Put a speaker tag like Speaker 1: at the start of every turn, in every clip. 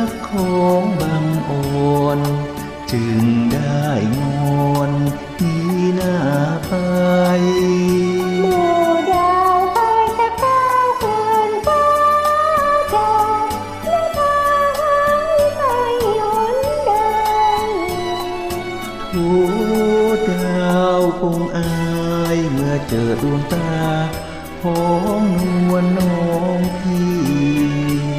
Speaker 1: ักของบางโอนจึงได้งอนนี้
Speaker 2: หน้าไปดาวคงอายเมื่อเจอดว
Speaker 1: งตาของนวลน้องพี่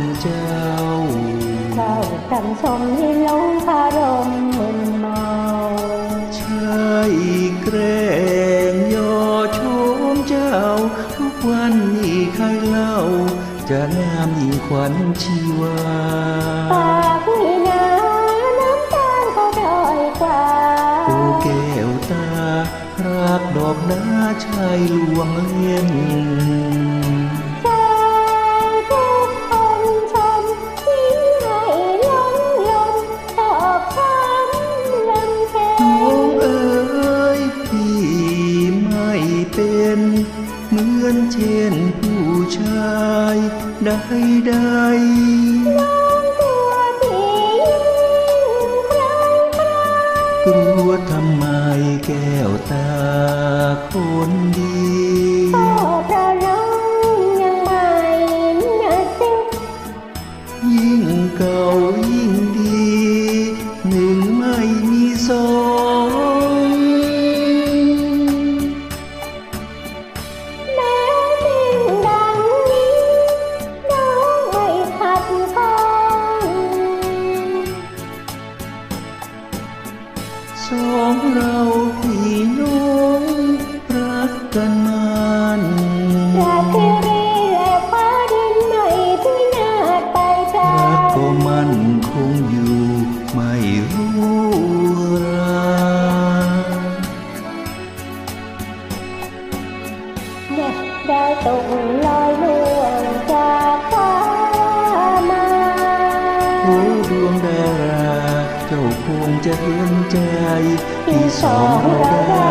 Speaker 1: วลเจ้า
Speaker 2: เข้าคำชมให้ลงคารมมึนเมา
Speaker 1: ใช่แกล้งยอชมเจ้า ทุกวันนี้ใครเล่า จะงามยิ่งขวัญชีวา
Speaker 2: ปากนี่นาน้ำตาลก็ด้อยกว่า
Speaker 1: โอ้แก้วตารักดอกนาชายลวงเล่น
Speaker 2: มือ
Speaker 1: นเช่นผู้ชายใดใด
Speaker 2: น้องกลัวที่ยิ่งใครใคร
Speaker 1: ๆกลัวทำไมแก้วตาคนดี
Speaker 2: ส
Speaker 1: องเราพี่น้องรักกันนาน
Speaker 2: ราตรีและฟ้าดินไม่พินาศไปจา
Speaker 1: รัก
Speaker 2: ก
Speaker 1: ก็มั่นคงอยู่ไม่รู้รา
Speaker 2: เด็กได้ตกลอยนวลจากฟ้ามา
Speaker 1: โอ้ดวงดารา เจ้าคงจะเห็นใจ ที่สองเราได้